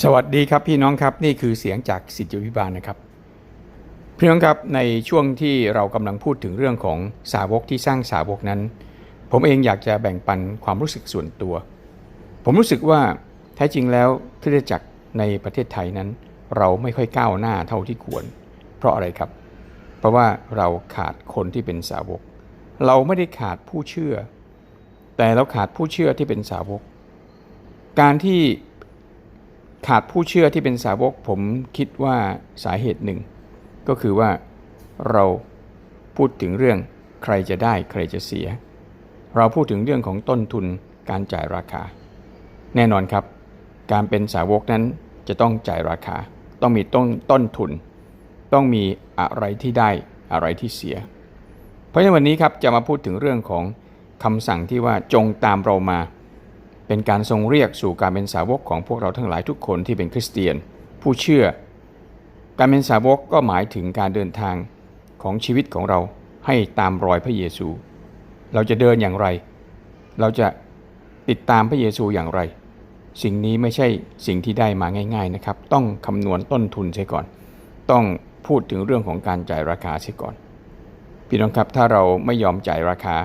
สวัสดีครับพี่น้องครับนี่คือเสียงจากสิทธิวิบาลนะครับ พี่น้องครับในช่วงที่เรากำลังพูดถึงเรื่องของสาวกที่สร้างสาวกนั้น ผมเองอยากจะแบ่งปันความรู้สึกส่วนตัว ผมรู้สึกว่าแท้จริงแล้วคริสตจักรในประเทศไทยนั้น เราไม่ค่อยก้าวหน้าเท่าที่ควร เพราะอะไรครับ เพราะว่าเราขาดคนที่เป็นสาวก เราไม่ได้ขาดผู้เชื่อ แต่เราขาดผู้เชื่อที่เป็นสาวก การที่ ขาดผู้เชื่อที่เป็นสาวกผมคิดว่าสาเหตุหนึ่ง ก็คือว่าเราพูดถึงเรื่องใครจะได้ใครจะเสีย เราพูดถึงเรื่องของต้นทุนการจ่ายราคา แน่นอนครับ การเป็นสาวกนั้นจะต้องจ่ายราคา ต้องมีต้นต้นทุน ต้องมีอะไรที่ได้อะไรที่เสีย เพราะฉะนั้นวันนี้ครับจะมาพูดถึงเรื่องของคำสั่งที่ว่าจงตามเรามา เป็นการทรงเรียกสู่การเป็นสาวกของพวกเราทั้งหลายทุกคนที่เป็นคริสเตียน ผู้เชื่อ การเป็นสาวกก็หมายถึงการเดินทางของชีวิตของเราให้ตามรอยพระเยซู เราจะเดินอย่างไร เราจะติดตามพระเยซูอย่างไร สิ่งนี้ไม่ใช่สิ่งที่ได้มาง่าย ๆนะครับ ต้องคำนวณต้นทุนเสียก่อน ต้องพูดถึงเรื่องของการจ่ายราคาเสียก่อน พี่น้องครับถ้าเราไม่ยอมจ่ายราคา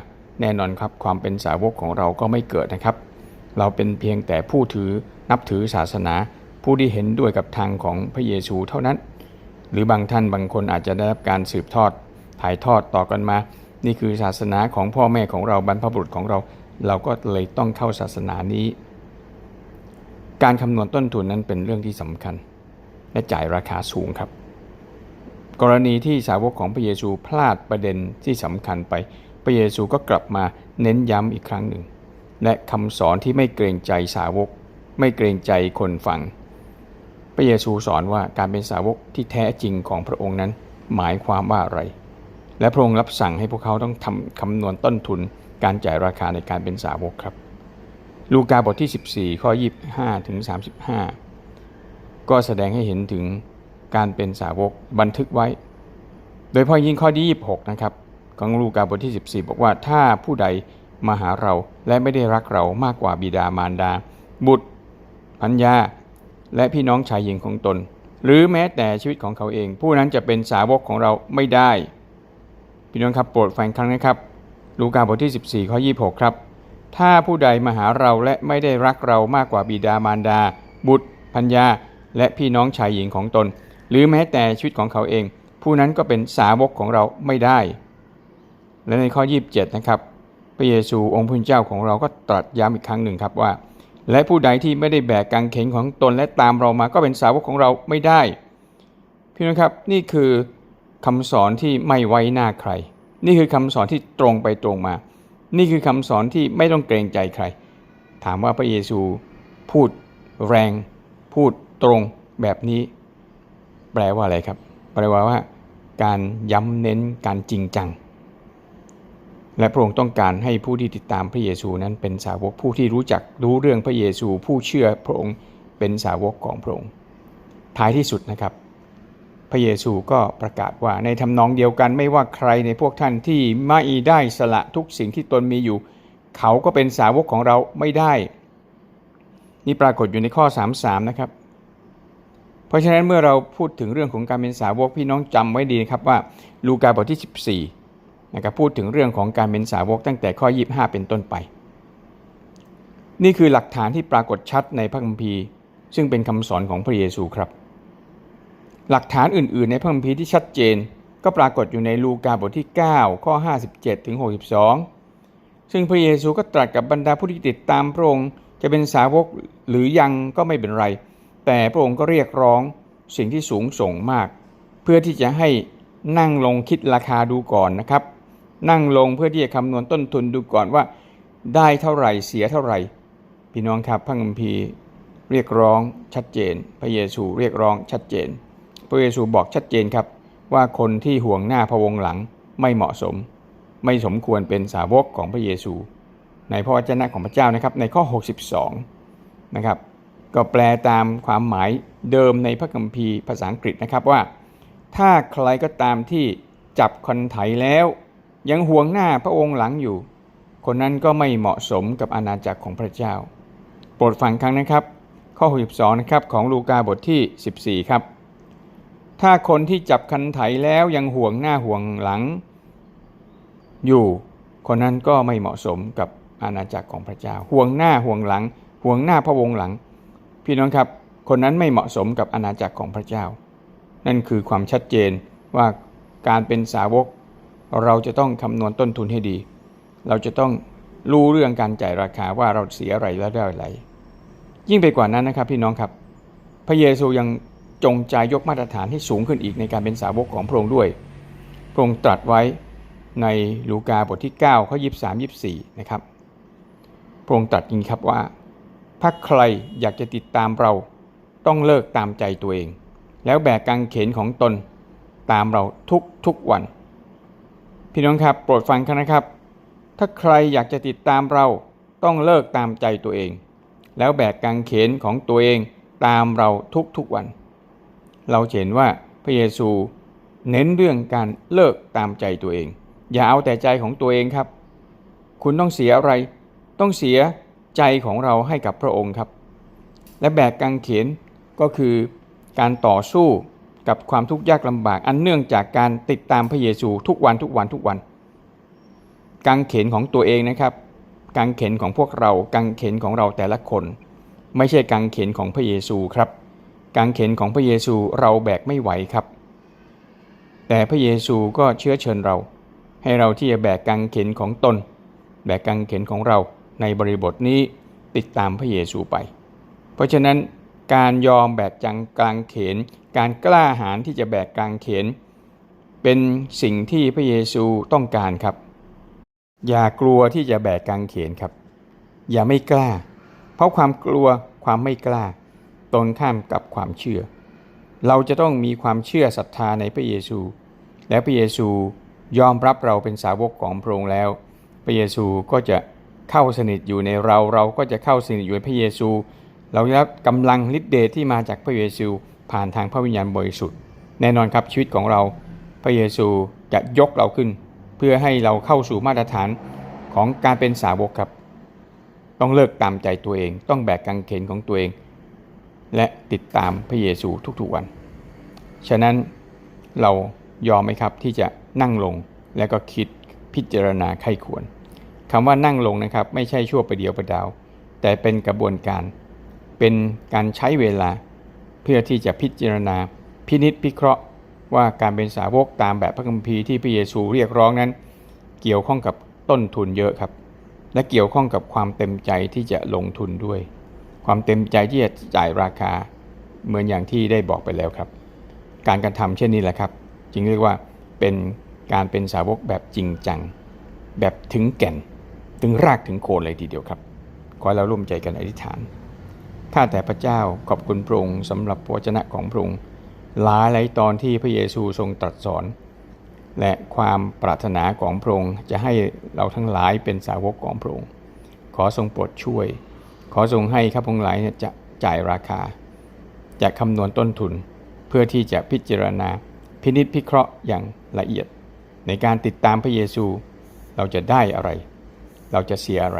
แน่นอนครับความเป็นสาวกของเราก็ไม่เกิดนะครับ เราเป็นเพียงแต่ผู้ถือนับถือศาสนา ผู้ที่เห็นด้วยกับทางของพระเยซูเท่านั้น หรือบางท่านบางคนอาจจะได้รับการสืบทอดถ่ายทอดต่อกันมา นี่คือศาสนาของพ่อแม่ของเราบรรพบุรุษของเรา เราก็เลยต้องเข้าศาสนานี้ การคำนวณต้นทุนนั้นเป็นเรื่องที่สำคัญ และจ่ายราคาสูงครับ กรณีที่สาวกของพระเยซูพลาดประเด็นที่สำคัญไป พระเยซูก็กลับมาเน้นย้ำอีกครั้งหนึ่ง และคำสอนที่ไม่เกรงใจสาวก ไม่เกรงใจคนฟัง พระเยซูสอนว่าการเป็นสาวกที่แท้จริงของพระองค์นั้น หมายความว่าอะไร และพระองค์รับสั่งให้พวกเขาต้องทำคำนวณต้นทุนการจ่ายราคาในการเป็นสาวกครับ ลูกาบทที่ 14 ข้อ 25 ถึง 35 ก็แสดงให้เห็นถึงการเป็นสาวกบันทึกไว้ โดยพาะยิ่งข้อที่ 26 นะครับ ของลูกาบทที่ 14 บอกว่าถ้าผู้ใด มาหาเราและไม่ได้รักเรามากกว่าบิดามารดา บุตรพัญญา และพี่น้องชายหญิงของตน หรือแม้แต่ชีวิตของเขาเอง ผู้นั้นจะเป็นสาวกของเราไม่ได้ พี่น้องครับโปรดฟังครั้งนะครับ ลูกาบทที่ 14 ข้อ 26 ครับ ถ้าผู้ใดมาหาเราและไม่ได้รักเรามากกว่าบิดามารดา บุตรพัญญา และพี่น้องชายหญิงของตน หรือแม้แต่ชีวิตของเขาเอง ผู้นั้นก็เป็นสาวกของเราไม่ได้ และในข้อ 27 นะครับ พระเยซูองค์พระเจ้าของเราก็ตรัสย้ำอีกครั้งหนึ่งครับว่า และผู้ใดที่ไม่ได้แบกกางเขนของตนและตามเรามาก็เป็นสาวกของเราไม่ได้พี่น้องครับนี่คือคำสอนที่ไม่ไว้หน้าใคร นี่คือคำสอนที่ตรงไปตรงมา นี่คือคำสอนที่ไม่ต้องเกรงใจใคร ถามว่าพระเยซูพูดแรง พูดตรงแบบนี้ แปลว่าอะไรครับ แปลว่าการย้ำเน้นการจริงจัง และพระองค์ต้องการให้ผู้ที่ติดตามพระเยซูนั้นเป็นสาวกผู้ที่รู้จักรู้เรื่องพระเยซู ผู้เชื่อพระองค์เป็นสาวกของพระองค์ ท้ายที่สุดนะครับ พระเยซูก็ประกาศว่าในทำนองเดียวกันไม่ว่าใครในพวกท่านที่ไม่ได้สละทุกสิ่งที่ตนมีอยู่ เขาก็เป็นสาวกของเราไม่ได้ นี่ปรากฏอยู่ในข้อ 33 นะครับ เพราะฉะนั้นเมื่อเราพูดถึงเรื่องของการเป็นสาวกพี่น้องจำไว้ดีครับว่าลูกาบทที่ 14 นะครับพูดถึงเรื่องของการเป็นสาวกตั้งแต่ข้อ 25 เป็นต้นไป นี่คือหลักฐานที่ปรากฏชัดในพระคัมภีร์ ซึ่งเป็นคำสอนของพระเยซูครับ หลักฐานอื่น ๆ ในพระคัมภีร์ที่ชัดเจน ก็ปรากฏอยู่ในลูกาบทที่ 9 ข้อ 57ถึง62 ซึ่งพระเยซูก็ตรัสกับบรรดาผู้ที่ติดตามพระองค์จะเป็นสาวกหรือยังก็ไม่เป็นไร แต่พระองค์ก็เรียกร้องสิ่งที่สูงส่งมาก เพื่อที่จะให้นั่งลงคิดราคาดูก่อนนะครับ นั่งลงเพื่อที่จะคำนวณต้นทุนดูก่อนว่า ได้เท่าไหร่เสียเท่าไหร่ พี่น้องครับพระคัมภีร์เรียกร้องชัดเจน พระเยซูเรียกร้องชัดเจน พระเยซูบอกชัดเจนครับว่าคนที่ห่วงหน้าพระวงหลังไม่เหมาะสม ไม่สมควรเป็นสาวกของพระเยซู ในพระวจนะของพระเจ้านะครับในข้อ 62 นะครับ ก็แปลตามความหมายเดิมในพระคัมภีร์ภาษาอังกฤษนะครับว่า ถ้าใครก็ตามที่จับคนไถแล้ว ยังห่วงหน้าพระองค์หลังอยู่ คนนั้นก็ไม่เหมาะสมกับอาณาจักรของพระเจ้า โปรดฟังครั้งนะครับ ข้อ62นะครับของลูกาบทที่ 14 ครับ ถ้าคนที่จับคันไถแล้วยังห่วงหน้าห่วงหลัง อยู่ คนนั้นก็ไม่เหมาะสมกับอาณาจักรของพระเจ้า ห่วงหน้าห่วงหลัง ห่วงหน้าพระวงศ์หลัง พี่น้องครับ คนนั้นไม่เหมาะสมกับอาณาจักรของพระเจ้า นั่นคือความชัดเจนว่าการเป็นสาวก เราจะต้องคำนวณต้นทุนให้ดี เราจะต้องรู้เรื่องการจ่ายราคาว่าเราเสียอะไรแล้วได้อะไร ยิ่งไปกว่านั้นนะครับพี่น้องครับ พระเยซูยังจงใจยกมาตรฐานให้สูงขึ้นอีกในการเป็นสาวกของพระองค์ด้วย พระองค์ตรัสไว้ในลูกาบทที่9ข้อ23 24นะครับ พระองค์ตรัสจริงครับว่า ถ้าใครอยากจะติดตามเราต้องเลิกตามใจตัวเอง แล้วแบกกางเขนของตนตามเราทุกทุกวัน พี่น้องครับโปรดฟังกันนะครับ ถ้าใครอยากจะติดตามเราต้องเลิกตามใจตัวเอง แล้วแบกกางเขนของตัวเองตามเราทุกทุกวัน เราเห็นว่าพระเยซูเน้นเรื่องการเลิกตามใจตัวเอง อย่าเอาแต่ใจของตัวเองครับ คุณต้องเสียอะไร ต้องเสียใจของเราให้กับพระองค์ครับ และแบกกางเขนก็คือการต่อสู้ กับความทุกข์ยากลำบาก อันเนื่องจากการติดตามพระเยซูทุกวันทุกวันทุกวันกางเขนของตัวเองนะครับกางเขนของพวกเรากางเขนของเราแต่ละคน ไม่ใช่กางเขนของพระเยซูครับกางเขนของพระเยซูเราแบกไม่ไหวครับ แต่พระเยซูก็เชื้อเชิญเรา ให้เราที่จะแบกกางเขนของตน แบกกางเขนของเราในบริบทนี้ติดตามพระเยซูไป เพราะฉะนั้นการยอมแบกจังกลางเขน การกล้าหาญที่จะแบกกลางเขน เป็นสิ่งที่พระเยซูต้องการครับ อย่ากลัวที่จะแบกกางเขนครับ อย่าไม่กล้า เพราะความกลัวความไม่กล้า ตรงข้ามกับความเชื่อ เราจะต้องมีความเชื่อศรัทธาในพระเยซู และพระเยซูยอมรับเราเป็นสาวกของพระองค์แล้ว พระเยซูก็จะเข้าสนิทอยู่ในเรา เราก็จะเข้าสนิทอยู่ในพระเยซู เราได้รับกำลังฤทธิ์เดชที่มาจากพระเยซู ผ่านทางพระวิญญาณบริสุทธิ์ แน่นอนครับชีวิตของเราพระเยซูจะยกเราขึ้น เพื่อให้เราเข้าสู่มาตรฐานของการเป็นสาวกครับ ต้องเลิกตามใจตัวเอง ต้องแบกกางเขนของตัวเอง และติดตามพระเยซูทุกๆวัน ฉะนั้นเรายอมไหมครับที่จะนั่งลงแล้วก็คิดพิจารณาไข้ควรคำว่านั่งลงนะครับ ไม่ใช่ชั่วประเดียวประดาว แต่เป็นกระบวนการ เป็นการใช้เวลา พื่อที่จะพิจารณาพินิษพิเคราะห์ว่าการเป็นสาวกตามแบบพระคัมภีร์ที่พระเยซูเรียกร้องนั้น เกี่ยวข้องกับต้นทุนเยอะครับ และเกี่ยวข้องกับความเต็มใจที่จะลงทุนด้วย ความเต็มใจที่จะจ่ายราคาเหมือนอย่างที่ได้บอกไปแล้วครับ การกระทำเช่นนี้แหละครับ จึงเรียกว่าเป็นการเป็นสาวกแบบจริงจัง แบบถึงแก่น ถึงรากถึงโคนเลยทีเดียวครับ ขอเราร่วมใจกันอธิษฐาน ข้าแต่พระเจ้าขอบคุณพระองค์สำหรับพระวจนะของพระองค์หลายหลายตอนที่พระเยซูทรงตรัสสอน และความปรารถนาของพระองค์จะให้เราทั้งหลายเป็นสาวกของพระองค์ ขอทรงโปรดช่วย ขอทรงให้ข้าพงหลายเนี่ยจะจ่ายราคา จะคำนวณต้นทุนเพื่อที่จะพิจารณาพินิจพิเคราะห์อย่างละเอียด ในการติดตามพระเยซู เราจะได้อะไร เราจะเสียอะไร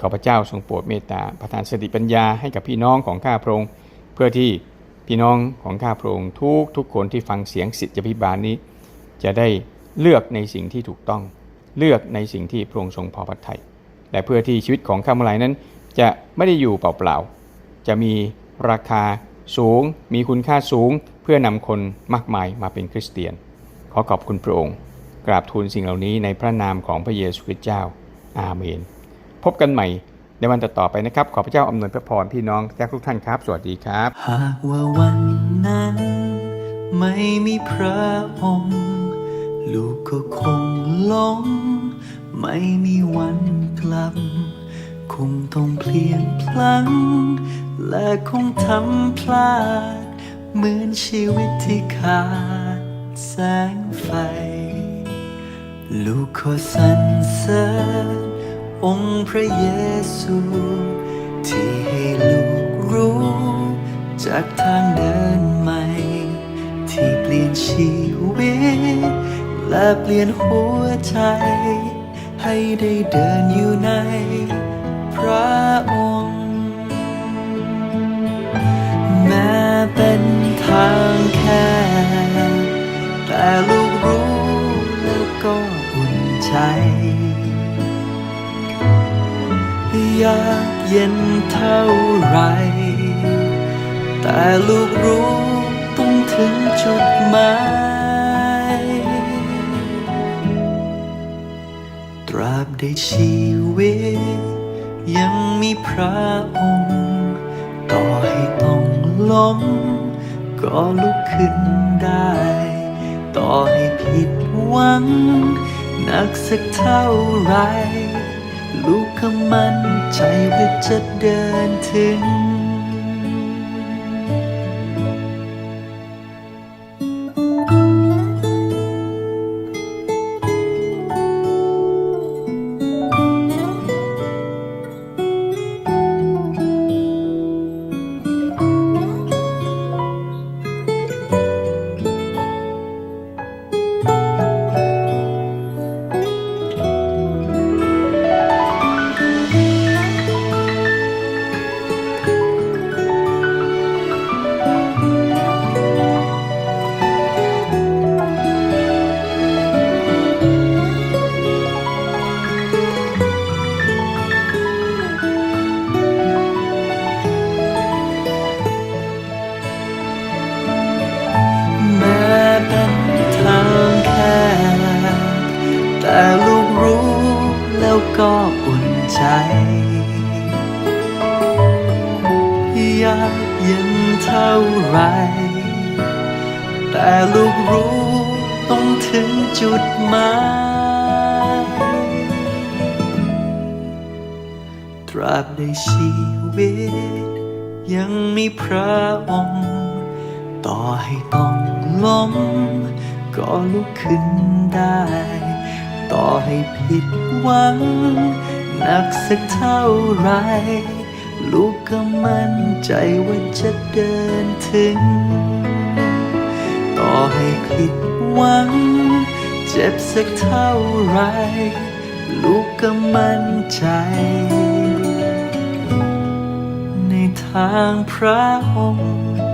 ขอพระเจ้าทรงโปรดเมตตาประทานสติปัญญาให้กับพี่น้องของข้าพระองค์เพื่อที่พี่น้องของข้าพระองค์ทุกทุกคนที่ฟังเสียงสิทธิพิบาลนี้ จะได้เลือกในสิ่งที่ถูกต้อง เลือกในสิ่งที่พระองค์ทรงพอพระทัยและเพื่อที่ชีวิตของข้าพเจ้านั้น จะไม่ได้อยู่เปล่าๆจะมีราคาสูง มีคุณค่าสูง เพื่อนำคนมากมายมาเป็นคริสเตียน ขอขอบคุณพระองค์ กราบทูลสิ่งเหล่านี้ในพระนามของพระเยซูคริสต์เจ้า อาเมน พบกันใหม่ในวันต่อๆไปนะครับ ขอพระเจ้าอำนวยพระพรพี่น้องทุกท่านครับ สวัสดีครับ หากว่าวันนั้น ไม่มีพระองค์ ลูกก็คงหลง ไม่มีวันกลับ คงต้องเปลี่ยนพลัง และคงทำพลาด เหมือนชีวิตที่ขาด แสงไฟ ลูกขอสรรเสริญ องค์พระเยซู ที่ให้ลูกรู้ จากทางเดินใหม่ ที่เปลี่ยนชีวิต และเปลี่ยนหัวใจ ให้ได้เดินอยู่ใน พระองค์ แม้เป็นทางแค่แต่ลูกรู้แล้วก็อุ่นใจ ยากเย็นเท่าไร แต่ลูกรู้ต้องถึงจุดหมาย ตราบใดชีวิต ยังมีพระองค์ ต่อให้ต้องล้มก็ลุกขึ้นได้ ต่อให้ผิดหวัง หนักสักเท่าไร ลูกก็มัน ใจว่าจะเดินถึง ลูกรู้ต้องถึงจุดหมายตราบใดชีวิต ยังมีพระองค์ ต่อให้ต้องล้มก็ลุกขึ้นได้ ต่อให้ผิดหวังหนักสักเท่าไร ลูกก็มั่นใจว่าจะเดินถึง อให้ผิดหวัง เจ็บสักเท่าไร ลูกก็มั่นใจ ในทางพระองค์